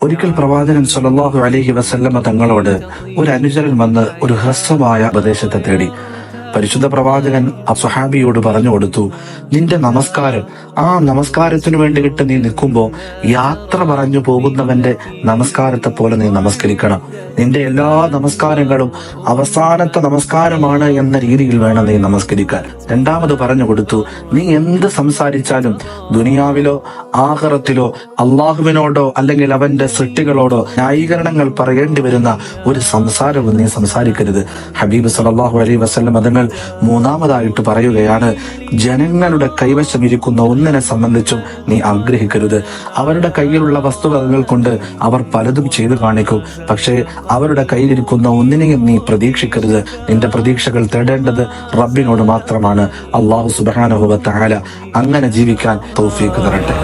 ഒരിക്കൽ പ്രവാചകൻ സല്ലല്ലാഹു അലൈഹി വസല്ലമ തങ്ങളോട് ഒരു അനുചരൻ വന്ന് ഒരു ഹ്രസ്വമായ ഉപദേശത്തെ തേടി. പരിശുദ്ധ പ്രവാചകൻ അസുഹാബിയോട് പറഞ്ഞു കൊടുത്തു നിന്റെ നമസ്കാരം ആ നമസ്കാരത്തിന് വേണ്ടിയിട്ട് നീ നിൽക്കുമ്പോൾ യാത്ര പറഞ്ഞു പോകുന്നവന്റെ നമസ്കാരത്തെ പോലെ നീ നമസ്കരിക്കണം. നിന്റെ എല്ലാ നമസ്കാരങ്ങളും അവസാനത്തെ നമസ്കാരമാണ് എന്ന രീതിയിൽ വേണം നീ നമസ്കരിക്കാൻ. രണ്ടാമത് പറഞ്ഞു കൊടുത്തു നീ എന്ത് സംസാരിച്ചാലും ദുനിയാവിലോ ആഹറത്തിലോ അള്ളാഹുവിനോടോ അല്ലെങ്കിൽ അവന്റെ സൃഷ്ടികളോടോ ന്യായീകരണങ്ങൾ പറയേണ്ടി വരുന്ന ഒരു സംസാരവും നീ സംസാരിക്കരുത്. ഹബീബ് സല്ലല്ലാഹു അലൈ വസ്ലം അതുങ്ങൾ മൂന്നാമതായിട്ട് പറയുകയാണ് ജനങ്ങളുടെ കൈവശം ഇരിക്കുന്ന ഒന്നിനെ സംബന്ധിച്ചും നീ ആഗ്രഹിക്കരുത്. അവരുടെ കയ്യിലുള്ള വസ്തുവകകൾ കൊണ്ട് അവർ പലതും ചെയ്തു കാണിക്കും. പക്ഷേ അവരുടെ കയ്യിലിരിക്കുന്ന ഒന്നിനെയും നീ പ്രതീക്ഷിക്കരുത്. നിന്റെ പ്രതീക്ഷകൾ തേടേണ്ടത് റബ്ബിനോട് മാത്രമാണ്. അള്ളാഹു സുബാനുഭവ അങ്ങനെ ജീവിക്കാൻ തൗഫീക്ക് തരട്ടെ.